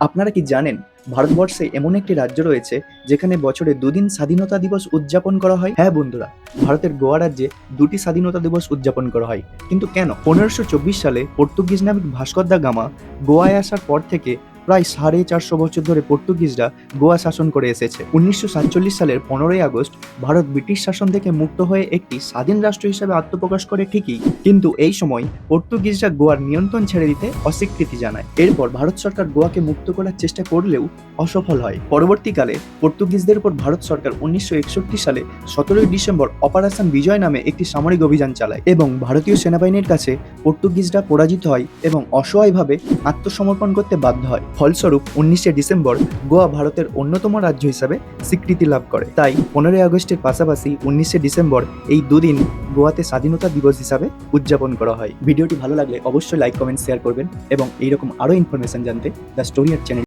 আপনারা কি জানেন, ভারতবর্ষে এমন একটি রাজ্য রয়েছে যেখানে বছরে দুদিন স্বাধীনতা দিবস উদযাপন করা হয়? হ্যাঁ বন্ধুরা, ভারতের গোয়া রাজ্যে দুটি স্বাধীনতা দিবস উদযাপন করা হয়। কিন্তু কেন? পনেরোশো সালে পর্তুগিজ নাবিক ভাস্কর দা গামা গোয়ায় আসার পর থেকে প্রায় সাড়ে চারশো বছর ধরে পর্তুগিজরা গোয়া শাসন করে এসেছে। উনিশশো সাতচল্লিশ সালের পনেরোই আগস্ট ভারত ব্রিটিশ শাসন থেকে মুক্ত হয়ে একটি স্বাধীন রাষ্ট্র হিসেবে আত্মপ্রকাশ করে ঠিকই। কিন্তু এই সময় পর্তুগিজরা গোয়ার নিয়ন্ত্রণ ছেড়ে দিতে অস্বীকৃতি জানায়। এরপর ভারত সরকার গোয়াকে মুক্ত করার চেষ্টা করলেও অসফল হয়। পরবর্তীকালে পর্তুগিজদের উপর ভারত সরকার উনিশশো একষট্টি সালে সতেরোই ডিসেম্বর অপারেশন বিজয় নামে একটি সামরিক অভিযান চালায় এবং ভারতীয় সেনাবাহিনীর কাছে পর্তুগিজরা পরাজিত হয় এবং অসহায়ভাবে আত্মসমর্পণ করতে বাধ্য হয়। ফলস্বরূপ, উনিশে ডিসেম্বর গোয়া ভারতের অন্যতম রাজ্য হিসাবে স্বীকৃতি লাভ করে। তাই পনেরোই আগস্টের পাশাপাশি উনিশে ডিসেম্বর এই দুদিন গোয়াতে স্বাধীনতা দিবস হিসাবে উদযাপন করা হয়। ভিডিওটি ভালো লাগলে অবশ্যই লাইক, কমেন্ট, শেয়ার করবেন এবং এইরকম আরও ইনফরমেশন জানতে দ্য স্টোরিয়ার চ্যানেল